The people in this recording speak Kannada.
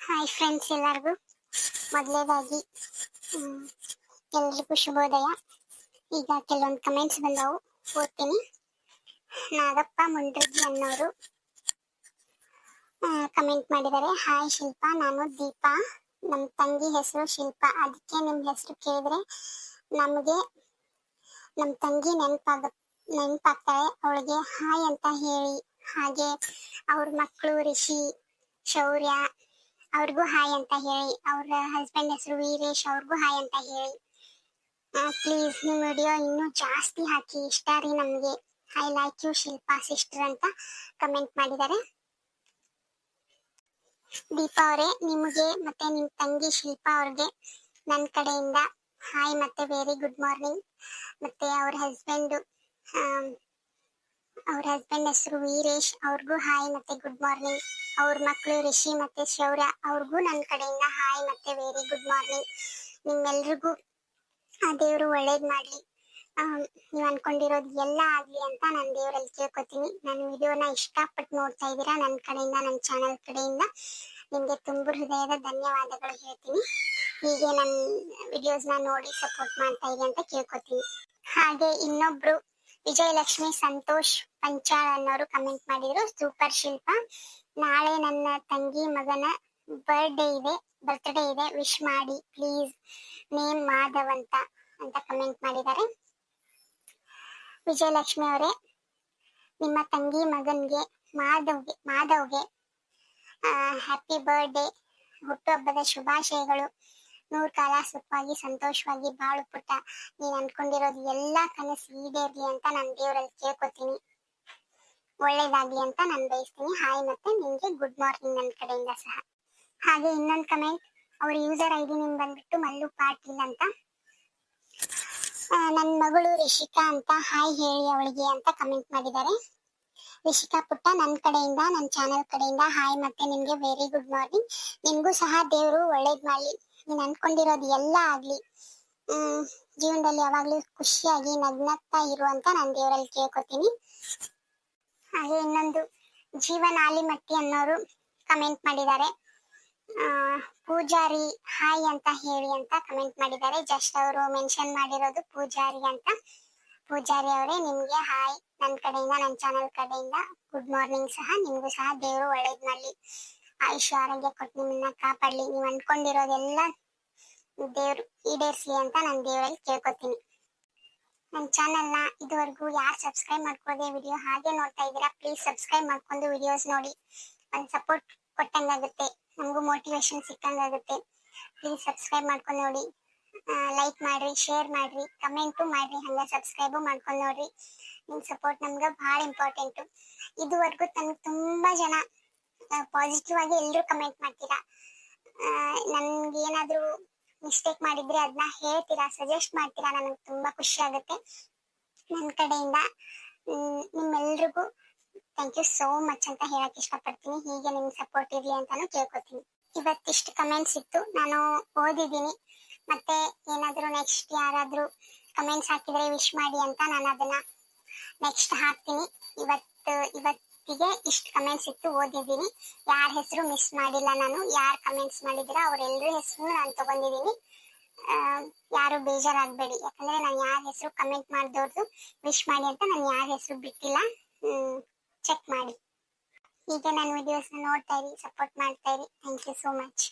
ಹಾಯ್ ಫ್ರೆಂಡ್ಸ್ ಎಲ್ಲರಿಗೂ. ಮೊದಲೇದಾಗಿ ಎಲ್ರಿಗೂ ಶುಭೋದಯ. ಈಗ ಕೆಲವೊಂದು ಕಮೆಂಟ್ಸ್ ಬಂದವು, ಓದ್ತೀನಿ. ನಾಗಪ್ಪ ಮುಂಡ್ರಿಗಿ ಅನ್ನೋರು ಕಮೆಂಟ್ ಮಾಡಿದ್ದಾರೆ. ಹಾಯ್ ಶಿಲ್ಪಾ, ನಾನು ದೀಪಾ. ನಮ್ಮ ತಂಗಿ ಹೆಸರು ಶಿಲ್ಪಾ. ಅದಕ್ಕೆ ನಿಮ್ಮ ಹೆಸರು ಕೇಳಿದ್ರೆ ನಮಗೆ ನಮ್ಮ ತಂಗಿ ನೆನಪಾಗ, ನೆನಪಾಗ್ತಾಳೆ. ಅವಳಿಗೆ ಹಾಯ್ ಅಂತ ಹೇಳಿ. ಹಾಗೆ ಅವ್ರ ಮಕ್ಕಳು ರಿಷಿ, ಶೌರ್ಯ ಅವ್ರಿಗೂ ಹಾಯ್ ಅಂತ ಹೇಳಿ, ಅವ್ರ ಹಸ್ಬೆಂಡ್ ಹೆಸರು ವೀರೇಶ್ ಅವ್ರಿಗೂ ಹಾಯ್ ಅಂತ ಹೇಳಿ. ಪ್ಲೀಸ್ ನಿಮ್ಮ ವಿಡಿಯೋ ಇನ್ನೂ ಜಾಸ್ತಿ ಹಾಕಿ, ಇಷ್ಟ ರೀ ನಮಗೆ. I like you Shilpa sister ಅಂತ ಕಮೆಂಟ್ ಮಾಡಿದ್ದಾರೆ. ದೀಪಾ ಅವರೇ, ನಿಮಗೆ ಮತ್ತೆ ನಿಮ್ಮ ತಂಗಿ ಶಿಲ್ಪಾ ಅವ್ರಿಗೆ ನನ್ನ ಕಡೆಯಿಂದ ಹಾಯ್ ಮತ್ತೆ ವೆರಿ ಗುಡ್ ಮಾರ್ನಿಂಗ್ ಮತ್ತೆ ಅವ್ರ ಹಸ್ಬೆಂಡು ಅವ್ರ ಹಸ್ಬೆಂಡ್ ಹೆಸರು ವೀರೇಶ್ ಅವ್ರಿಗೂ ಹಾಯ್ ಮತ್ತೆ ಗುಡ್ ಮಾರ್ನಿಂಗ್ ಅವ್ರ ಮಕ್ಕಳು ರಿಷಿ ಮತ್ತೆ ಶೌರ್ಯ ಅವ್ರಿಗೂ ನನ್ನ ಕಡೆಯಿಂದ ಹಾಯ್ ಮತ್ತೆ ವೆರಿ ಗುಡ್ ಮಾರ್ನಿಂಗ್ ನಿಮ್ಮೆಲ್ರಿಗೂ ಆ ದೇವರು ಒಳ್ಳೇದ್ ಮಾಡ್ಲಿ. ನೀವು ಅನ್ಕೊಂಡಿರೋದು ಎಲ್ಲ ಆಗ್ಲಿ ಅಂತ ನಾನು ದೇವರಲ್ಲಿ ಕೇಳ್ಕೊತೀನಿ. ನನ್ನ ವಿಡಿಯೋನ ಇಷ್ಟಪಟ್ಟು ನೋಡ್ತಾ ಇದ್ದೀರಾ ನನ್ನ ಕಡೆಯಿಂದ ನನ್ನ ಚಾನೆಲ್ ಕಡೆಯಿಂದ. ನಿಮಗೆ ತುಂಬ ಹೃದಯದ ಧನ್ಯವಾದಗಳು ಹೇಳ್ತೀನಿ. ಹೀಗೆ ನನ್ನ ವಿಡಿಯೋಸ್ನ ನೋಡಿ ಸಪೋರ್ಟ್ ಮಾಡ್ತಾ ಇದೆ ಅಂತ ಕೇಳ್ಕೊತೀನಿ. ಹಾಗೆ ಇನ್ನೊಬ್ರು ವಿಜಯಲಕ್ಷ್ಮಿ ಸಂತೋಷ್ ಪಂಚಾಳ್ ಅನ್ನೋರು ಕಮೆಂಟ್ ಮಾಡಿದ್ರು. ಸೂಪರ್ ಶಿಲ್ಪ. ನಾಳೆ ನನ್ನ ತಂಗಿ ಮಗನ ಬರ್ಡೇ ಇದೆ. ಬರ್ತ್ಡೇ ಇದೆ. ವಿಶ್ ಮಾಡಿ ಪ್ಲೀಸ್ ನೇಮ್ ಮಾಧವ್ ಅಂತ ಅಂತ ಕಮೆಂಟ್ ಮಾಡಿದ್ದಾರೆ. ವಿಜಯಲಕ್ಷ್ಮಿ ಅವರೇ, ನಿಮ್ಮ ತಂಗಿ ಮಗನ್ಗೆ, ಮಾಧವ್ಗೆ ಮಾಧವ್ಗೆ ಹ್ಯಾಪಿ ಬರ್ಡೇ ಹುಟ್ಟುಹಬ್ಬದ ಶುಭಾಶಯಗಳು. ನೂರ್ ಕಾಲ ಸುಖವಾಗಿ, ಸಂತೋಷವಾಗಿ ಬಾಳು ಪುಟ್ಟ. ನೀನ್ ಅನ್ಕೊಂಡಿರೋದು ಎಲ್ಲಾ ಕನಸು ಈಡೇರ್ಲಿ ಅಂತ ನಾನು ದೇವರಲ್ಲಿ ಕೇಳ್ಕೊತೀನಿ. ಒಳ್ಳೇದಾಗ್ಲಿ ಅಂತ ನಾನು ಬಯಸ್ತೀನಿ. ಹಾಯ್ ಮತ್ತೆ ನಿಮ್ಗೆ ಗುಡ್ ಮಾರ್ನಿಂಗ್ ನನ್ನ ಕಡೆಯಿಂದ ಸಹ. ಹಾಗೆ ಇನ್ನೊಂದು ಕಮೆಂಟ್ ಅವ್ರ ಯೂಸರ್ ಐ ಡಿ ನಿಮ್ ಬಂದ್ಬಿಟ್ಟು ಮಲ್ಲು ಪಾಟೀಲ್ ಅಂತ. ನನ್ನ ಮಗಳು ರಿಷಿಕಾ ಅಂತ. ಹಾಯ್ ಹೇಳಿ ಅವಳಿಗೆ ಅಂತ ಕಮೆಂಟ್ ಮಾಡಿದ್ದಾರೆ. ರಿಷಿಕಾ ಪುಟ್ಟ ನನ್ನ ಕಡೆಯಿಂದ ನನ್ನ ಚಾನೆಲ್ ಕಡೆಯಿಂದ ಹಾಯ್ ಮತ್ತೆ ನಿಮ್ಗೆ ವೆರಿ ಗುಡ್ ಮಾರ್ನಿಂಗ್ ನಿಮ್ಗೂ ಸಹ ದೇವರು ಒಳ್ಳೇದ್ ಮಾಡ್ಲಿ. ನೀನ್ ಅನ್ಕೊಂಡಿರೋದು ಎಲ್ಲ ಆಗ್ಲಿ. ಹ್ಮ್, ಜೀವನದಲ್ಲಿ ಯಾವಾಗ್ಲೂ ಖುಷಿಯಾಗಿ ನಗ್ನಗ್ತಾ ಇರು ಅಂತ ನಾನು ದೇವರಲ್ಲಿ ಕೇಳ್ಕೊತೀನಿ. ಹಾಗೆ ಇನ್ನೊಂದು ಜೀವನ ಆಲಿಮಟ್ಟಿ ಅನ್ನೋರು ಕಮೆಂಟ್ ಮಾಡಿದ್ದಾರೆ. ಪೂಜಾರಿ ಹಾಯ್ ಅಂತ ಹೇಳಿ ಅಂತ ಕಮೆಂಟ್ ಮಾಡಿದ್ದಾರೆ. ಜಸ್ಟ್ ಅವರು ಮೆನ್ಷನ್ ಮಾಡಿರೋದು ಪೂಜಾರಿ ಅಂತ. ಪೂಜಾರಿ ಅವರೇ ನಿಮ್ಗೆ ಹಾಯ್. ನನ್ನ ಕಡೆಯಿಂದ ನನ್ನ ಚಾನೆಲ್ ಕಡೆಯಿಂದ ಗುಡ್ ಮಾರ್ನಿಂಗ್ ಸಹ. ನಿಮ್ಗೂ ಸಹ ದೇವರು ಒಳ್ಳೇದ್ ಮಾಡ್ಲಿ ಆಯುಷ್ ಆರೋಗ್ಯ ಕೊಟ್ಟು ನಿಮ್ಮನ್ನ ಕಾಪಾಡ್ಲಿ. ನೀವು ಅನ್ಕೊಂಡಿರೋದೆಲ್ಲ ದೇವ್ರು ಈಡೇರ್ಸಿ ಅಂತ ನಾನು ದೇವರಲ್ಲಿ ಕೇಳ್ಕೊತೀನಿ. ನನ್ನ ಚಾನೆಲ್ನ ಇದುವರೆಗೂ ಯಾರು ಸಬ್ಸ್ಕ್ರೈಬ್ ಮಾಡ್ಕೊಳ್ಳದೆ ವಿಡಿಯೋ ಹಾಗೆ ನೋಡ್ತಾ ಇದ್ದೀರಾ ಪ್ಲೀಸ್ ಸಬ್ಸ್ಕ್ರೈಬ್ ಮಾಡ್ಕೊಂಡು ವಿಡಿಯೋಸ್ ನೋಡಿ. ಒಂದು ಸಪೋರ್ಟ್ ಕೊಟ್ಟಂಗಾಗುತ್ತೆ. ನಮಗೂ ಮೋಟಿವೇಶನ್ ಸಿಕ್ಕಂಗಾಗುತ್ತೆ. ಪ್ಲೀಸ್ ಸಬ್ಸ್ಕ್ರೈಬ್ ಮಾಡ್ಕೊಂಡು ನೋಡಿ. ಲೈಕ್ ಮಾಡಿರಿ ಶೇರ್ ಮಾಡಿರಿ ಕಮೆಂಟು ಮಾಡಿರಿ, ಹಂಗೆ ಸಬ್ಸ್ಕ್ರೈಬು ಮಾಡ್ಕೊಂಡು ನೋಡಿರಿ. ನಿಮ್ಮ ಸಪೋರ್ಟ್ ನಮ್ಗೆ ಭಾಳ ಇಂಪಾರ್ಟೆಂಟು ಇದುವರೆಗೂ ತನಗೆ ತುಂಬ ಜನ ಪಾಸಿಟಿವ್ ಆಗಿ ಎಲ್ಲರೂ ಕಮೆಂಟ್ ಮಾಡ್ತೀರಾ? ನನ್ಗೆ ಏನಾದ್ರೂ ಮಿಸ್ಟೇಕ್ ಮಾಡಿದ್ರೆ ಅದನ್ನ ಹೇಳ್ತೀರಾ? ಸಜೆಸ್ಟ್ ಮಾಡ್ತೀರಾ? ನನಗೆ ತುಂಬಾ ಖುಷಿ ಆಗುತ್ತೆ ನನ್ನ ಕಡೆಯಿಂದ. ನಿಮ್ಮೆಲ್ರಿಗೂ ಥ್ಯಾಂಕ್ ಯು ಸೋ ಮಚ್ ಅಂತ ಹೇಳಕ್ ಇಷ್ಟಪಡ್ತೀನಿ. ಹೀಗೆ ನಿಮ್ಗೆ ಸಪೋರ್ಟ್ ಇರ್ಲಿ ಅಂತಾನು ಕೇಳ್ಕೊತೀನಿ ಇವತ್ತಿಷ್ಟು ಕಮೆಂಟ್ಸ್ ಇತ್ತು. ನಾನು ಓದಿದ್ದೀನಿ. ಮತ್ತೆ ಏನಾದರೂ ನೆಕ್ಸ್ಟ್ ಯಾರಾದರೂ ಕಮೆಂಟ್ಸ್ ಹಾಕಿದ್ರೆ ವಿಶ್ ಮಾಡಿ ಅಂತ ನಾನು ಅದನ್ನ ನೆಕ್ಸ್ಟ್ ಹಾಕ್ತೀನಿ. ಇವತ್ತು ಇವತ್ತು ಇವತ್ತಿಗೆ ಇಷ್ಟು ಕಮೆಂಟ್ಸ್ ಇಟ್ಟು ಓದಿದ್ದೀನಿ. ಯಾರ ಹೆಸರು ಮಿಸ್ ಮಾಡಿಲ್ಲ ನಾನು, ಯಾರು ಕಮೆಂಟ್ಸ್ ಮಾಡಿದಿರ ಅವರೆಲ್ಲರ ಹೆಸರು ನಾನು ತಗೊಂಡಿದ್ದೀನಿ. ಯಾರು ಬೇಜಾರಾಗಬೇಡಿ. ಯಾಕಂದ್ರೆ ನಾನು ಯಾರ ಹೆಸರು ಕಮೆಂಟ್ ಮಾಡಿದವ್ರದ್ದು ವಿಶ್ ಮಾಡಿ ಅಂತ ನಾನು ಯಾರ ಹೆಸರು ಬಿಟ್ಟಿಲ್ಲ. ಚೆಕ್ ಮಾಡಿ. ಈಗ ನಾನು ವಿಡಿಯೋಸ್ನ ನೋಡ್ತಾ ಇರಿ ಸಪೋರ್ಟ್ ಮಾಡ್ತಾ ಇರಿ ಥ್ಯಾಂಕ್ ಯು ಸೋ ಮಚ್